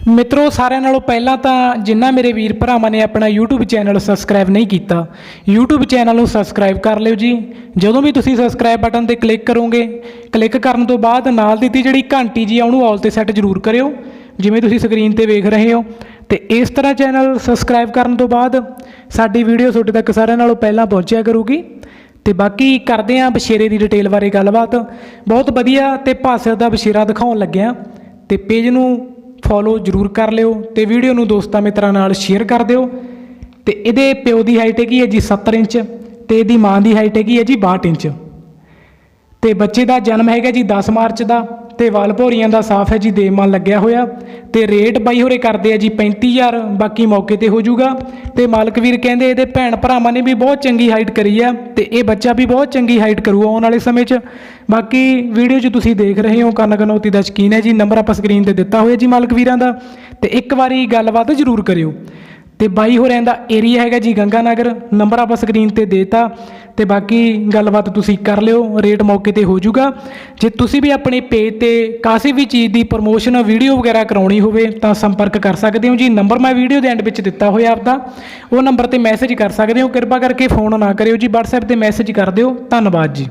ਮਿੱਤਰੋ, ਸਾਰਿਆਂ ਨਾਲੋਂ ਪਹਿਲਾਂ ਤਾਂ ਜਿੰਨਾ ਮੇਰੇ ਵੀਰ ਭਰਾਵਾਂ ਨੇ ਆਪਣਾ YouTube ਚੈਨਲ ਸਬਸਕ੍ਰਾਈਬ ਨਹੀਂ ਕੀਤਾ, YouTube ਚੈਨਲ ਨੂੰ ਸਬਸਕ੍ਰਾਈਬ ਕਰ ਲਿਓ ਜੀ। ਜਦੋਂ ਵੀ ਤੁਸੀਂ ਸਬਸਕ੍ਰਾਈਬ ਬਟਨ ਤੇ ਕਲਿੱਕ ਕਰੋਗੇ ਕਲਿੱਕ ਕਰਨ ਤੋਂ ਬਾਅਦ ਨਾਲ ਦਿੱਤੀ ਜਿਹੜੀ ਘੰਟੀ ਜੀ ਆ, ਉਹਨੂੰ ਆਲ ਤੇ ਸੈੱਟ ਜ਼ਰੂਰ ਕਰਿਓ। ਜਿਵੇਂ ਤੁਸੀਂ ਸਕਰੀਨ ਤੇ ਵੇਖ ਰਹੇ ਹੋ। ਤੇ ਇਸ ਤਰ੍ਹਾਂ ਚੈਨਲ ਸਬਸਕ੍ਰਾਈਬ ਕਰਨ ਤੋਂ ਬਾਅਦ ਸਾਡੀ ਵੀਡੀਓ ਤੁਹਾਡੇ ਤੱਕ ਸਾਰਿਆਂ ਨਾਲੋਂ ਪਹਿਲਾਂ ਪਹੁੰਚਿਆ ਕਰੂਗੀ। ਤੇ ਬਾਕੀ ਕਰਦੇ ਆਂ ਬਸ਼ੇਰੇ ਦੀ ਡਿਟੇਲ ਬਾਰੇ ਗੱਲਬਾਤ। ਬਹੁਤ ਵਧੀਆ ਤੇ ਭਾਸ਼ਾ ਦਾ ਬਸ਼ੇਰਾ ਦਿਖਾਉਣ ਲੱਗਿਆ। ਤੇ ਪੇਜ ਨੂੰ ਫੋਲੋ ਜਰੂਰ ਕਰ ਲਿਓ ਤੇ ਵੀਡੀਓ ਨੂੰ ਦੋਸਤਾਂ ਮਿੱਤਰਾਂ ਨਾਲ ਸ਼ੇਅਰ ਕਰ ਦਿਓ। ਤੇ ਇਹਦੇ ਪਿਓ ਦੀ ਹਾਈਟ ਹੈਗੀ ਹੈ ਜੀ 70 ਇੰਚ ਤੇ ਇਹਦੀ ਮਾਂ ਦੀ ਹਾਈਟ ਹੈਗੀ ਹੈ ਜੀ 62 ਇੰਚ। ਤੇ ਬੱਚੇ ਦਾ ਜਨਮ ਹੈਗਾ ਜੀ 10 ਮਾਰਚ ਦਾ। ਤੇ ਵਾਲ ਭੋਰੀਆਂ ਦਾ ਸਾਫ਼ ਹੈ ਜੀ ਦੇਵਮਾਨ ਲੱਗਿਆ ਹੋਇਆ। ਤੇ ਰੇਟ ਬਾਈ ਹੋਰੇ ਕਰਦੇ ਆ ਜੀ 35000 ਬਾਕੀ ਮੌਕੇ ਤੇ ਹੋ ਜਾਊਗਾ। ਤੇ ਮਾਲਕ ਵੀਰ ਕਹਿੰਦੇ ਇਹਦੇ ਭੈਣ ਭਰਾਵਾਂ ਨੇ ਵੀ ਬਹੁਤ ਚੰਗੀ ਹਾਈਟ ਕਰੀ ਆ, ਤੇ ਇਹ ਬੱਚਾ ਵੀ ਬਹੁਤ ਚੰਗੀ ਹਾਈਟ ਕਰੂ ਆਉਣ ਵਾਲੇ ਸਮੇਂ 'ਚ। ਬਾਕੀ ਵੀਡੀਓ 'ਚ ਤੁਸੀਂ ਦੇਖ ਰਹੇ ਹੋ ਕੰਨ ਕਨੌਤੀ ਦਾ ਸ਼ਕੀਨ ਹੈ ਜੀ, ਨੰਬਰ ਆਪਾਂ ਸਕਰੀਨ ਤੇ ਦਿੱਤਾ ਹੋਇਆ ਜੀ ਮਾਲਕ ਵੀਰਾਂ ਦਾ। ਤੇ ਇੱਕ ਵਾਰੀ ਗੱਲਬਾਤ ਜ਼ਰੂਰ ਕਰਿਓ। ਤੇ ਬਾਈ ਹੋਰਿਆਂ ਦਾ ਏਰੀਆ ਹੈਗਾ ਜੀ ਗੰਗਾ ਨਗਰ ਨੰਬਰ ਆਪਾਂ ਸਕਰੀਨ ਤੇ ਦੇਤਾ। ਤੇ ਬਾਕੀ ਗੱਲਬਾਤ ਤੁਸੀਂ ਕਰ ਲਿਓ ਰੇਟ ਮੌਕੇ ਤੇ ਹੋ ਜਾਊਗਾ। ਜੇ ਤੁਸੀਂ ਵੀ ਆਪਣੇ ਪੇਜ ਤੇ ਕਾਸੀ ਵੀ ਚੀਜ਼ ਦੀ ਪ੍ਰੋਮੋਸ਼ਨ ਵੀਡੀਓ ਵਗੈਰਾ ਕਰਾਉਣੀ ਹੋਵੇ, ਤਾਂ ਸੰਪਰਕ ਕਰ ਸਕਦੇ ਹੋ ਜੀ। ਨੰਬਰ ਮੈਂ ਵੀਡੀਓ ਦੇ ਐਂਡ ਵਿੱਚ ਦਿੱਤਾ ਹੋਇਆ ਆਪਦਾ। ਉਹ ਨੰਬਰ ਤੇ ਮੈਸੇਜ ਕਰ ਸਕਦੇ ਹੋ। ਕਿਰਪਾ ਕਰਕੇ ਫੋਨ ਨਾ ਕਰਿਓ ਜੀ। WhatsApp ਤੇ ਮੈਸੇਜ ਕਰ ਦਿਓ। ਧੰਨਵਾਦ ਜੀ।